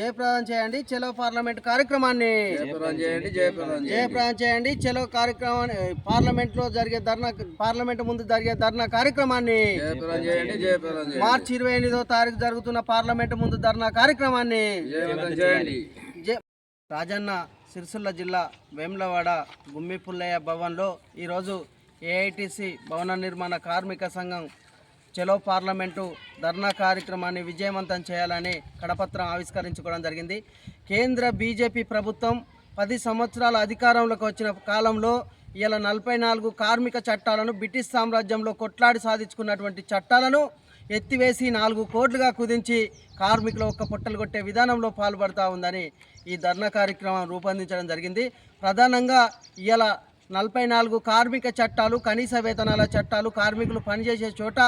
జయప్రదం చేయండి చలో పార్లమెంట్ కార్యక్రమాన్ని. జయప్రదం చేయండి చలో కార్యక్రమాన్ని పార్లమెంట్లో జరిగే ధర్నా పార్లమెంట్ ముందు జరిగే ధర్నా కార్యక్రమాన్ని. మార్చి ఇరవై ఎనిమిదో తారీఖు జరుగుతున్న పార్లమెంట్ ముందు ధర్నా కార్యక్రమాన్ని. రాజన్న సిరిసిల్ల జిల్లా వేములవాడ గుమ్మి పుల్లయ్య భవన్లో ఈరోజు ఏఐటిసి భవన నిర్మాణ కార్మిక సంఘం చలో పార్లమెంటు ధర్నా కార్యక్రమాన్ని విజయవంతం చేయాలని కడపత్రం ఆవిష్కరించుకోవడం జరిగింది. కేంద్ర బీజేపీ ప్రభుత్వం పది సంవత్సరాల అధికారంలోకి వచ్చిన కాలంలో ఇలా నలభై నాలుగు కార్మిక చట్టాలను బ్రిటిష్ సామ్రాజ్యంలో కొట్లాడి సాధించుకున్నటువంటి చట్టాలను ఎత్తివేసి నాలుగు కోట్లుగా కుదించి కార్మికుల ఒక్క పుట్టలు కొట్టే విధానంలో పాల్పడుతూ ఉందని ఈ ధర్నా కార్యక్రమం రూపొందించడం జరిగింది. ప్రధానంగా ఇలా నలభై నాలుగు కార్మిక చట్టాలు కనీస వేతనాల చట్టాలు కార్మికులు పనిచేసే చోట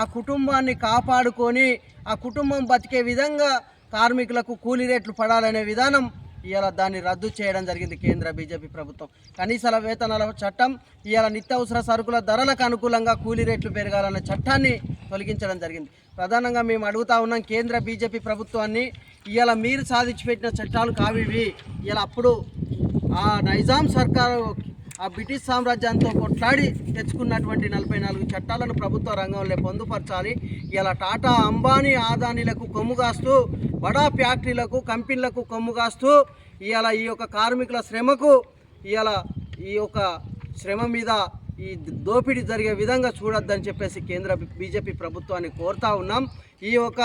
ఆ కుటుంబాన్ని కాపాడుకొని ఆ కుటుంబం బతికే విధంగా కార్మికులకు కూలీ రేట్లు పడాలనే విధానం ఇవాళ దాన్ని రద్దు చేయడం జరిగింది కేంద్ర బీజేపీ ప్రభుత్వం. కనీస వేతనాల చట్టం ఇవాళ నిత్యావసర సరుకుల ధరలకు అనుకూలంగా కూలీ రేట్లు పెరగాలన్న చట్టాన్ని తొలగించడం జరిగింది. ప్రధానంగా మేము అడుగుతా ఉన్నాం కేంద్ర బీజేపీ ప్రభుత్వాన్ని ఇవాళ మీరు సాధించి పెట్టిన చట్టాలు కావివి. ఇలా అప్పుడు ఆ నైజాం సర్కారు ఆ బ్రిటిష్ సామ్రాజ్యంతో కొట్లాడి తెచ్చుకున్నటువంటి నలభై నాలుగు చట్టాలను ప్రభుత్వ రంగంలో పొందుపరచాలి. ఇలా టాటా అంబానీ ఆదానీలకు కొమ్ముగాస్తూ బడా ఫ్యాక్టరీలకు కంపెనీలకు కొమ్ముగాస్తూ ఇలా ఈ యొక్క కార్మికుల శ్రమకు ఇలా ఈ యొక్క శ్రమ మీద ఈ దోపిడీ జరిగే విధంగా చూడొద్దని చెప్పేసి కేంద్ర బీజేపీ ప్రభుత్వాన్ని కోరుతా ఉన్నాం. ఈ యొక్క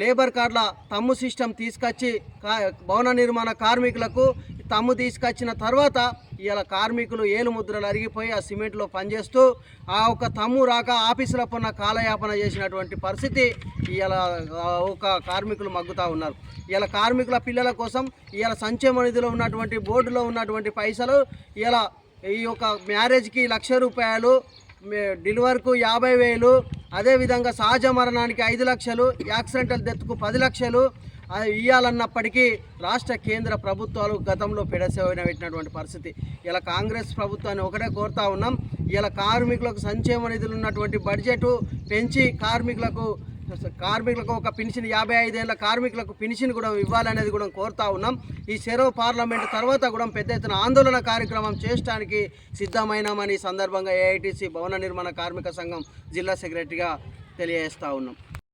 లేబర్ కార్డుల తమ్ము సిస్టమ్ తీసుకొచ్చి కా భవన నిర్మాణ కార్మికులకు తమ్ము తీసుకొచ్చిన తర్వాత ఇవాళ కార్మికులు ఏలు ముద్రలు అరిగిపోయి ఆ సిమెంట్లో పనిచేస్తూ ఆ ఒక తమ్ము రాక ఆఫీసుల పన్న కాలయాపన చేసినటువంటి పరిస్థితి ఇవాళ ఒక కార్మికులు మగ్గుతూ ఉన్నారు. ఇలా కార్మికుల పిల్లల కోసం ఇలా సంక్షేమ నిధిలో ఉన్నటువంటి బోర్డులో ఉన్నటువంటి పైసలు ఇలా ఈ యొక్క మ్యారేజ్కి లక్ష రూపాయలు డెలివర్కు యాభై వేలు అదేవిధంగా సహజ మరణానికి ఐదు లక్షలు యాక్సిడెంటల్ డెత్కు పది లక్షలు ఇవ్వాలన్నప్పటికీ రాష్ట్ర కేంద్ర ప్రభుత్వాలు గతంలో పెడసేవైన పెట్టినటువంటి పరిస్థితి. ఇలా కాంగ్రెస్ ప్రభుత్వాన్ని ఒకటే కోరుతా ఉన్నాం. ఇలా కార్మికులకు సంక్షేమ నిధులు ఉన్నటువంటి బడ్జెట్ పెంచి కార్మికులకు కార్మికులకు ఒక పెన్షన్ యాభై ఐదేళ్ళ కార్మికులకు పెన్షన్ కూడా ఇవ్వాలనేది కూడా కోరుతా ఉన్నాం. ఈ సెరవు పార్లమెంట్ తర్వాత కూడా పెద్ద ఎత్తున ఆందోళన కార్యక్రమం చేయడానికి సిద్ధమైనామని సందర్భంగా ఏఐటీసీ భవన నిర్మాణ కార్మిక సంఘం జిల్లా సెక్రటరీగా తెలియజేస్తా ఉన్నాం.